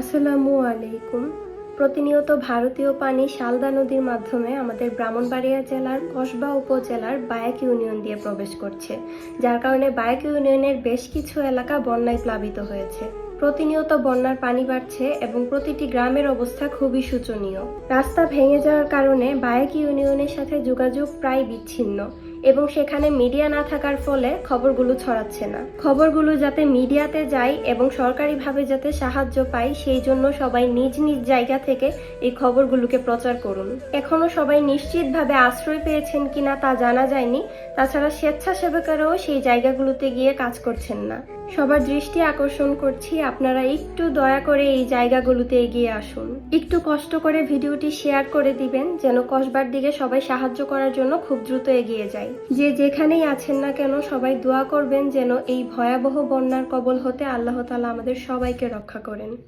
আসসালামু আলাইকুম। প্রতিনিয়ত ভারতীয় পানি শালদা নদীর মাধ্যমে আমাদের ব্রাহ্মণবাড়িয়া জেলার কসবা উপজেলার বায়াক ইউনিয়ন দিয়ে প্রবেশ করছে, যার কারণে বায়াক ইউনিয়নের বেশ কিছু এলাকা বন্যায় প্লাবিত হয়েছে। প্রতিনিয়ত বন্যার পানি বাড়ছে এবং প্রতিটি গ্রামের অবস্থা খুবই শোচনীয়। রাস্তা ভেঙে যাওয়ার কারণে বায়াক ইউনিয়নের সাথে যোগাযোগ প্রায় বিচ্ছিন্ন। এবং সেখানে মিডিয়া না থাকার ফলে খবরগুলো ছড়াচ্ছে না। খবরগুলো যাতে মিডিয়াতে যায় এবং সরকারিভাবে যাতে সাহায্য পায়, সেই জন্য সবাই নিজ নিজ জায়গা থেকে এই খবরগুলোকে প্রচার করুন। এখনও সবাই নিশ্চিতভাবে আশ্রয় পেয়েছেন কিনা তা জানা যায়নি। তাছাড়া স্বেচ্ছাসেবকেরাও সেই জায়গাগুলোতে গিয়ে কাজ করছেন না। সবার দৃষ্টি আকর্ষণ করছি, আপনারা একটু দয়া করে এই জায়গাগুলোতে এগিয়ে আসুন। একটু কষ্ট করে ভিডিওটি শেয়ার করে দিবেন, যেন কসবার দিকে সবাই সাহায্য করার জন্য খুব দ্রুত এগিয়ে যায়। যে যেখানেই আছেন না কেন, সবাই দোয়া করবেন যেন এই ভয়াবহ বন্যার কবল হতে আল্লাহ তালা আমাদের সবাইকে রক্ষা করেন।